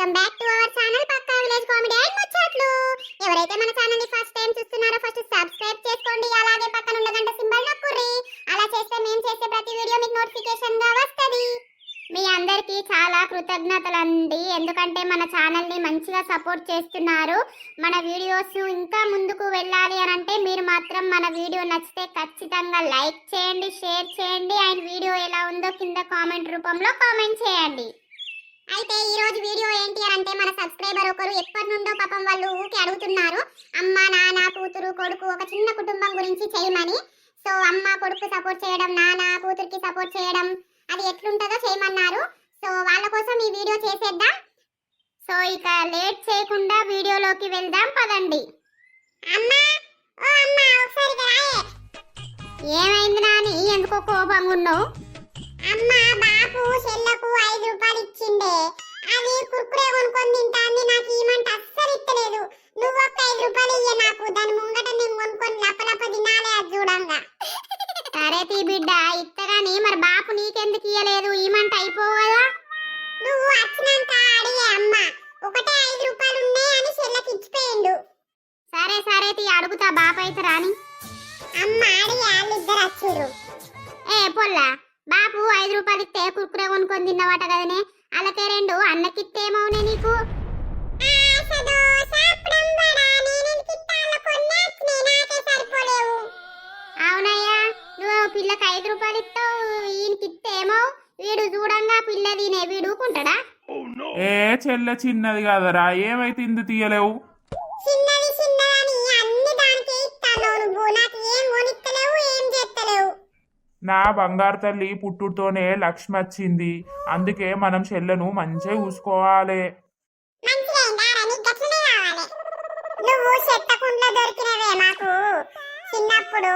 Welcome back to our channel Pakka village comedy and ముచ్చట్లు. ఎవరైతే మన ఛానల్ని ఫస్ట్ టైం చూస్తున్నారో ఫస్ట్ సబ్స్క్రైబ్ చేసుకోండి. అలాగే పక్కన ఉన్న గంట సింబల్ నొక్కుర్రి. అలా చేస్తే మేము చేసే ప్రతి వీడియో మీకు నోటిఫికేషన్గా వస్తుంది. మీ అందరికీ చాలా కృతజ్ఞతలండి. ఎందుకంటే మన ఛానల్ని మంచిగా సపోర్ట్ చేస్తున్నారు. మన వీడియోస్ ఇంకా ముందుకు వెళ్ళాలి అని అంటే మీరు మాత్రం మన వీడియో నచ్చితే ఖచ్చితంగా లైక్ చేయండి షేర్ చేయండి. అండ్ వీడియో ఎలా ఉందో కింద కామెంట్ రూపంలో కామెంట్ చేయండి. అయితే ఈ రోజు వీడియో ఏంటి అని అంటే మన సబ్స్క్రైబర్ ఒకరు ఎప్పటి నుండో పాపం వాళ్ళు ఊకి అడుగుతున్నారు. అమ్మ నాన్న కూతురు కొడుకు ఒక చిన్న కుటుంబం గురించి చేయమని. సో అమ్మ కొడుకు సపోర్ట్ చేయడం నాన్న కూతురికి సపోర్ట్ చేయడం అది ఎట్లుంటుందో చేయమన్నారు. సో వాళ్ళ కోసం ఈ వీడియో చేసేద్దాం. సో ఇక లేట్ చేయకుండా వీడియోలోకి వెళ్దాం పదండి. అమ్మా! ఓ అమ్మా ఒకసారి ఏమైంది నాని? ఎందుకో కోపంగా ఉన్నావు? బాపు చెల్లకు ఐదు రూపాయలు ఇచ్చిండే. అది కుర్కురే కొనుక్కొని తింటాంది నాకు ఇమంటే అస్సలు ఇస్తలేదు నువ్వు ఒక్క ఐదు రూపాయలు ఇయ్య నాకు. దాని ముంగట నేను కొనుక్కొని లప్పలప్ప తినాలి అది చూడంగా. సరే తీ బిడ్డ ఇత్తగాని మరి బాపు నీకెందుకు ఇయ్యలేదు? ఇమంట అయిపోవదా నువ్వు వచ్చినాక అడిగే అమ్మ. ఒకటే ఐదు రూపాయలు ఉన్నాయి అని చెల్లకి ఇచ్చిపోయిండు. సరే సరే తీ అడుగుతా బాపు అయితే రాని. అమ్మ అడిగి వాళ్ళిద్దరు వచ్చిర్రు. ఏ పొల్లా. బాపు ఐదు రూపాయలు ఇస్తే కుర్కురే కొనుక్కొని తిన్నవాట కదనే. అలాగే రెండు అన్నకిస్తే ఏమవునే నీకు? అవునయ్యా నువ్వు పిల్లకి ఐదు రూపాయలు ఇస్తావు ఈయనకి ఇస్తే ఏమో? వీడు చూడంగా పిల్ల తినే వీడు ఊకుంటాడా? ఏ చెల్లె చిన్నది కదరా ఏమైతే ఇందు తీయలేవు? నా బంగారు తల్లి పుట్టుడుతోనే లక్ష్మి వచ్చింది. అందుకే మనం చెల్లెను మంచిగా చూసుకోవాలి. మంచిగా నువ్వు చెత్తకుంట్లో దొరికినవే మాకు. చిన్నప్పుడు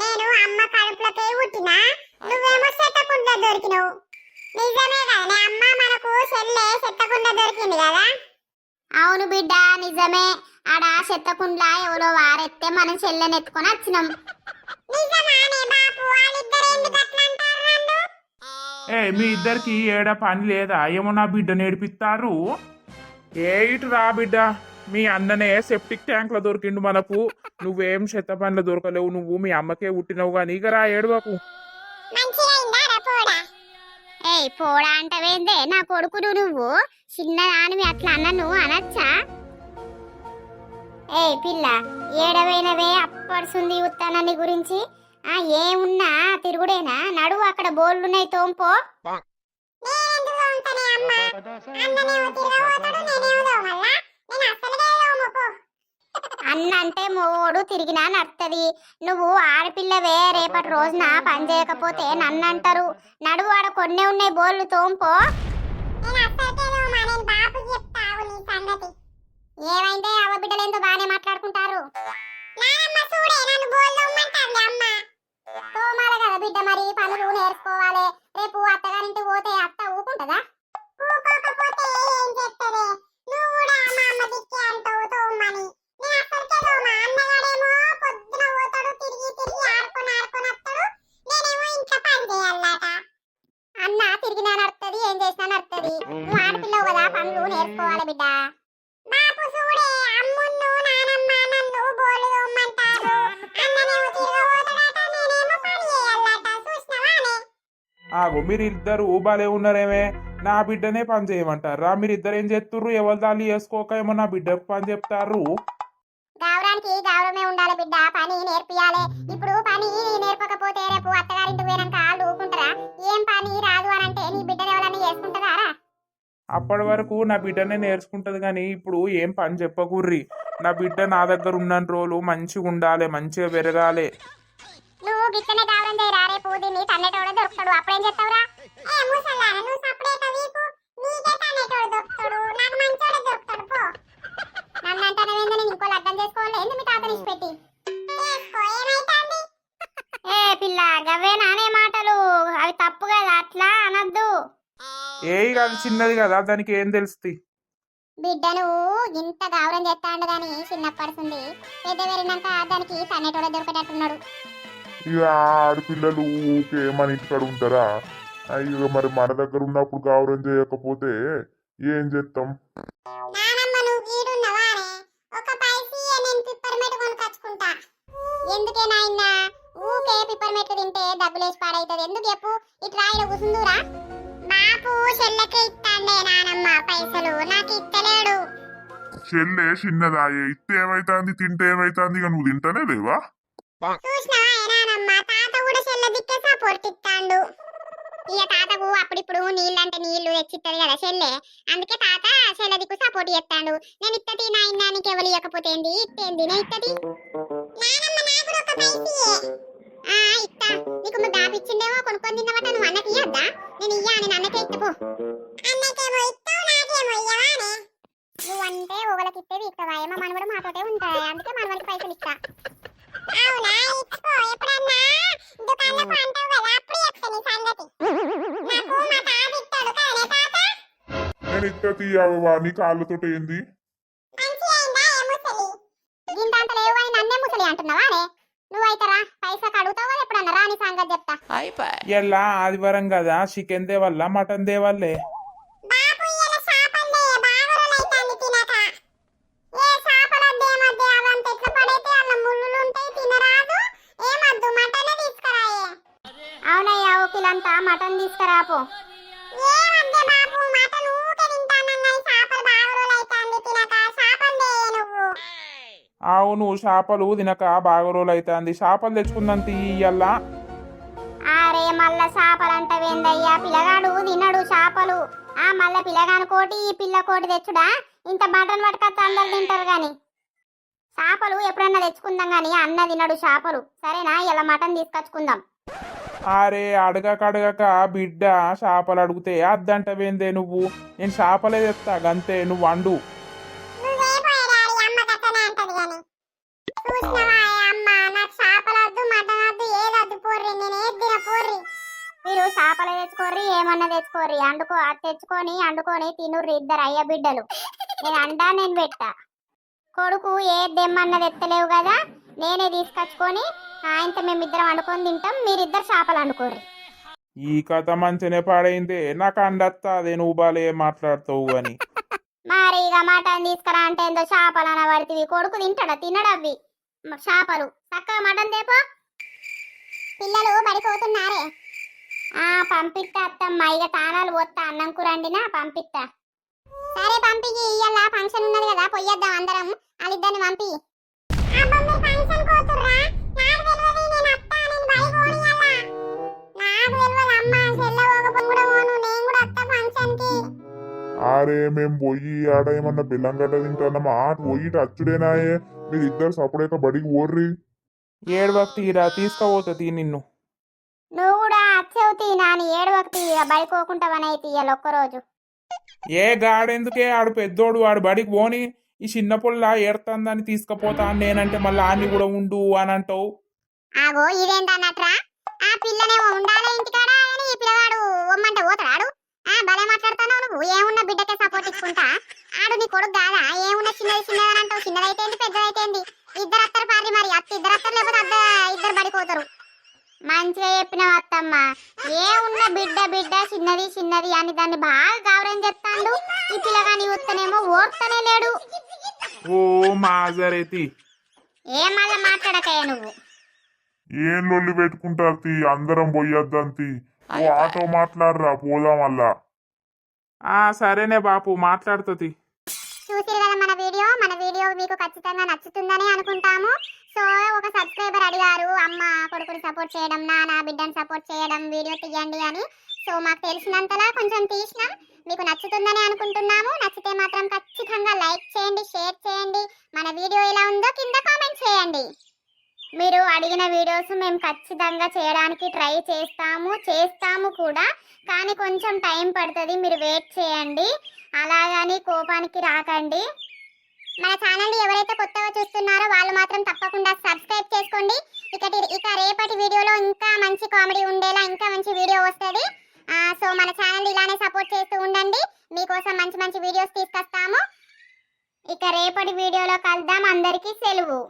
నేను అమ్మ కడుపులకే పుట్టినా నువ్వేమో చెత్తకుంట్లో దొరికినవు. నిజమే కదనే అమ్మ మనకు చెల్లె చెత్తకుండ దొరికింది కదా. అవును బిడ్డ నిజమే. ఆడ చెత్తకుండ్లా ఎవరో వారెత్తే మనం చెల్లెని ఎత్తుకొని వచ్చినాం. ఏ మీ ఇద్దరికి ఏడ పని లేదా? ఏమో నా బిడ్డ నేర్పిస్తారు? ఏ ఇటు రా బిడ్డ. మీ అన్ననే సెప్టిక్ ట్యాంక్లో దొరికిండు మనకు. నువ్వేం చెత్త పనులు దొరకలేవు. నువ్వు మీ అమ్మకే పుట్టినవు కానీ ఇక రా ఏడవకు. ఏయ్ పోడా అంటవేందే? నా కొడుకును నువ్వు? చిన్నదానివి అట్లా అన్న నువ్వు అనొచ్చా? ఏయ్ పిల్ల ఏడవైనవే అప్పడుసుంది ఉత్తానని గురించి? ఆ ఏమున్నా? తిరుగుడేనా? నడువు అక్కడ బోల్లున్నాయి తోంపో. అన్న అంటే మోడు తిరిగినా నడుతుంది నువ్వు ఆడపిల్లవే రేపటి రోజున పని చేయకపోతే నన్ను అంటారు నడువు ఆడ కొన్నే ఉన్నాయి బోళ్ళు తోంపో. ఏమైందే? అవ్వ బిడ్డలేందో బాగానే మాట్లాడుకుంటారు. తోమాలి కదా బిడ్డ మరి పనులు నేర్చుకోవాలి. రేపు అత్తగారింటి పోతే అత్త ఊకుంటదా? అన్న తిరిగి నడుతుంది ఏం చేసినా నడుతుంది నువ్వు ఆడపిల్లవు కదా పనులు నేర్చుకోవాలి బిడ్డ. ఆగు మీరు ఇద్దరు బాలే ఉన్నారేమే. నా బిడ్డనే పని చేయమంటారా? మీరు ఇద్దరు ఏం చేస్తుర్రు? ఎవరి దాన్ని చేసుకోక ఏమో నా బిడ్డకు పని చెప్తారు. గౌరానికి గౌరవమే ఉండాలి బిడ్డ. పని నేర్పియాలి. ఇప్పుడు పని నేర్పకపోతే రేపు అత్తగారింటికి పోయినాక వాళ్ళు ఊకుంటారా ఏం పని రాదు అని అంటే నీ బిడ్డని చేసుకుంటారా అప్పటి వరకు నా బిడ్డనే నేర్చుకుంటది కానీ ఇప్పుడు ఏం పని చెప్పకుర్రి. నా బిడ్డ నా దగ్గర ఉన్న రోజులు మంచిగా ఉండాలి మంచిగా పెరగాలి. నువ్వు గిట్టనే గౌరవం చేయరా రేపు దీన్ని తన్నేటోడు దొరుకుతాడు. అప్పుడేం చేస్తావురా? ఏ ముసలారా నువ్వు సప్పుడే కవీకు నీకే తన్నేటోడు దొరుకుతాడు. నాకు మంచోడే దొరుకుతాడు. పో. నన్ను అంటానవేందో నేను ఇంకో లగ్గం చేసుకోవాలి. మీ తాత నిష్పెట్టి చేసుకో ఏమైతాంది? ఏ పిల్ల ఏ కాదు చిన్నది కదా దానికి ఏం తెలుస్తుంది? బిడ్డను ఇంత గౌరవం చేస్తాడు గాని చిన్నప్పడుతుంది పెద్ద పెరిగినాక దానికి తన్నేటోడే దొరికేటట్టున్నాడు. ఇక ఆడపిల్లలు ఊకే మన ఇంటికాడ ఉంటారా? అయ్యో మరి మన దగ్గర ఉన్నప్పుడు గౌరవం చేయకపోతే ఏం చేస్తాం నానమ్మ నువ్వు గీడున్నవానే ఒక పైసి నేను పిప్పర్మెంట్ కొనుకొచ్చుకుంటా. ఎందుకే నాయనా? ఊకే పిప్పర్మెంట్ తింటే డబ్బులేసి పాడైతుంది. ఎందుకు చెప్పు? ఇట్లా ఇలా కూసుందురా. చెల్లెకి ఇస్తాండే నానమ్మ పైసలు. నాకు ఇస్తలేడు చెల్లె చిన్నదాయే ఇస్తే ఏమైతుంది తింటే ఏమైతుంది ఇక నువ్వు తింటానే లేవా? చూసినావా నానమ్మ? తాత కూడా చెల్లె దిక్కే సపోర్ట్ ఇస్తాండు ఇక తాతకు అప్పుడిప్పుడు నీళ్ళంటే నీళ్ళు తెచ్చిత్తది కదా చెల్లె. అందుకే తాత చెల్లె దిక్కు సపోర్ట్ చేస్తాడు నేను ఇత్తది నా ఇన్నానికి ఎవరు ఇవ్వకపోతే ఏంది? ఇత్తేంది? నేను ఇత్తది ఆ ఇత్తా నీకు నువ్వు దాపిచ్చిండేమో కొనుక్కొని తిన్నమాట నువ్వు అన్నకి ఇయ్యొద్దా? నేను ఇయ్యా నేను అన్నకే ఇత్తపో అన్నకేమో ఇస్తావు నాకేమో ఇయ్యవానే నువ్వంటే ఒకళ్ళకి ఇస్తే ఇస్తావా ఏమో మనవడు మాతోటే ఉంటాయి అందుకే మనవడికి పైసలు ఇస్తా. అవునా? ఇచ్చుకో ఎప్పుడన్నా? దుకాణంలో అంటావు కదా అప్పుడు చెప్తా నీ సంగతి. నాకు మా తాత ఇస్తాడు కదనే తాత? నేను ఇత్త తీయవా నీ కాళ్ళతోటి ఏంది మంచి అయిందా ఏ ముసలి గింతంత లేవు అని నన్నే ముసలి అంటున్నావా నే నువ్వైతరా పైసా అడుగుతావు కదా ఎప్పుడన్నా రాని సంగతి చెప్తా ఎలా ఆదివారం కదా చికెన్ దేవల్ల మటన్ దేవల్లే బాపు ఇయ్యాల చేపలే బాగా రోజులైతాంది తినక ఏ చేపలొద్దు ఏమొద్దు అవంత ఎట్లా పడైతే అల్ల ముళ్ళులు ఉంటాయి తినరాదు ఏమొద్దు మటనే తీసుకురాయే అవునయ్యా ఓకిలంతా మటన్ మటన్ తింటానన్నా ఈ చేపలు బాగా రోజులైతాంది తినక. చేపలే నువ్వు? అవును చేపలు తినక బాగా రోజులు అవుతుంది చేపలు తెచ్చుకుందాం తీయల్లా అరే మల్ల చేపలంటవేందయ్యా? పిల్లగాడు తినడు చేపలు. ఆ మల్ల పిల్లగాని కోటి ఈ పిల్ల కోటి తెచ్చుడా? ఇంత మటన్ పట్టుకొచ్చి అందరు తింటారు గాని. చేపలు ఎప్పుడన్నా తెచ్చుకుందాం గాని అన్న తినడు చేపలు. సరేనా? ఇలా మటన్ తీసుకొచ్చుకుందాం. అరే అడగక అడగక బిడ్డ చేపలు అడిగితే అద్దంటవేందే నువ్వు? నేను చేపలే తెస్తా గంతే నువ్వు వండు. ఏమన్నా తెచ్చుకోర్రి? అండుకో తెచ్చుకొని అండుకొని తినుర్రి ఇద్దరు అయ్య బిడ్డలు. నేను అండా నేను పెట్టా. కొడుకు ఏ దెమ్మన్నది ఎత్తలేవు కదా నేనే తీసుకొచ్చుకొని ఆయనతో మేమిద్దరం వండుకొని తింటాం మీరిద్దరు చేపలు వండుకోర్రి. ఈ కథ మంచినే పాడైందే. నాకు అండత్తా అదే నువ్వు బాలే మాట్లాడతావు అని. మరి ఇక మటన్ తీసుకురా అంటే ఏందో చేపలు అనబడితివి. కొడుకు తింటాడా? తినడవి చేపలు. చక్కగా మటన్ తేపో పిల్లలు పడిపోతున్నారే ఆ పంపిస్తా అత్తమ్మ. ఇక తానాలు పోతా అన్నం కూర వండినా పంపిస్తా సరే పంపికి ఇయ్యాల ఫంక్షన్ ఉన్నది కదా పొయ్యొద్దాం అందరం. వాళ్ళిద్దరిని పంపి ఆరే మేము పోయి ఆడ ఏమన్నా బెల్లం గడ్డ తింటానమ్మా. ఆట పోయి అచ్చుడేనాయే మీరు ఇద్దరు సపడేక బడికి ఓర్రి ఏడువకు తీరా తీసుకుపోతుంది నిన్ను. నువ్వు అచ్చవుతీ నాని ఏడు వక్తి ఇక బడికోకుంటావనైతే ఇయ్యాల ఒక్కరోజు. ఏ గాడెందుకే ఆడు పెద్దోడు వాడు బడికి పోని ఈ చిన్న పుల్ల ఏడుతుందని తీసుకుపోతా నేనంటే మళ్ళీ ఆన్ని కూడా ఉండు అని అంటావు ఆగో ఇదేంటన్నట్రా? ఆ పిల్లనేమో ఉండాలి ఇంటికాడ అని ఈ పిల్లవాడు ఒమ్మంటే పోతాడు ఆ భలే మాట్లాడుతున్నావు నువ్వు ఏమున్నా బిడ్డకే సపోర్ట్ ఇచ్చుకుంటా? ఆడు నీ కొడుకు కాదా? ఏమున్నా చిన్నది చిన్నది అని అంటావు చిన్నదైతేంది పెద్దదైతేంది? ఇద్దరు అత్తరు పారి మరి అత్త ఇద్దరు అత్తరు లేకపోతే అద్ద ఇద్దరు పడిపోతారు మంచిగా చెప్పినావు అత్తమ్మ. ఏమున్నా బిడ్డ బిడ్డ చిన్నది చిన్నది అని దాన్ని బాగా గౌరవం చెప్తాండు. ఈ పిల్లగాని ఉత్తనేమో ఓర్తనే లేడు. ఓ మాజరేతి. ఏం మళ్ళీ మాట్లాడకయ్యా నువ్వు? ఏం లొల్లి పెట్టుకుంటారు తీ అందరం పోయొద్దంతి. ఓ ఆటో మాట్లాడరా పోదాం అల్లా ఆ సరేనే బాపు మాట్లాడుతుంది చూసిరు కదా మన వీడియో? మన వీడియో మీకు ఖచ్చితంగా నచ్చుతుందని అనుకుంటాము. సో ఒక సబ్స్క్రైబర్ అడిగారు అమ్మ కొడుకుని సపోర్ట్ చేయడం నాన్న బిడ్డని సపోర్ట్ చేయడం వీడియో తీయండి అని. సో మాకు తెలిసినంతలా కొంచెం తీసినాం. మీకు నచ్చుతుందని అనుకుంటున్నాము. నచ్చితే మాత్రం ఖచ్చితంగా లైక్ చేయండి షేర్ చేయండి. మన వీడియో ఎలా ఉందో కింద కామెంట్ చేయండి. మీరు అడిగిన వీడియోస్ మేము ఖచ్చితంగా చేయడానికి ట్రై చేస్తాము చేస్తాము కూడా. కానీ కొంచెం టైం పడుతుంది మీరు వెయిట్ చేయండి. అలాగని కోపానికి రాకండి. మన ఛానల్ ఎవరైతే కొత్త చూస్తున్నారో వాళ్ళు మాత్రం తప్పకుండా సబ్స్క్రైబ్ చేసుకోండి. ఇక ఇక రేపటి వీడియోలో ఇంకా మంచి కామెడీ ఉండేలా ఇంకా మంచి వీడియో వస్తుంది. సో మన ఛానల్ ఇలానే సపోర్ట్ చేస్తూ ఉండండి. మీకోసం మంచి మంచి వీడియోస్ తీసుకొస్తాము. ఇక రేపటి వీడియోలో కలుద్దాం. అందరికీ సెలవు.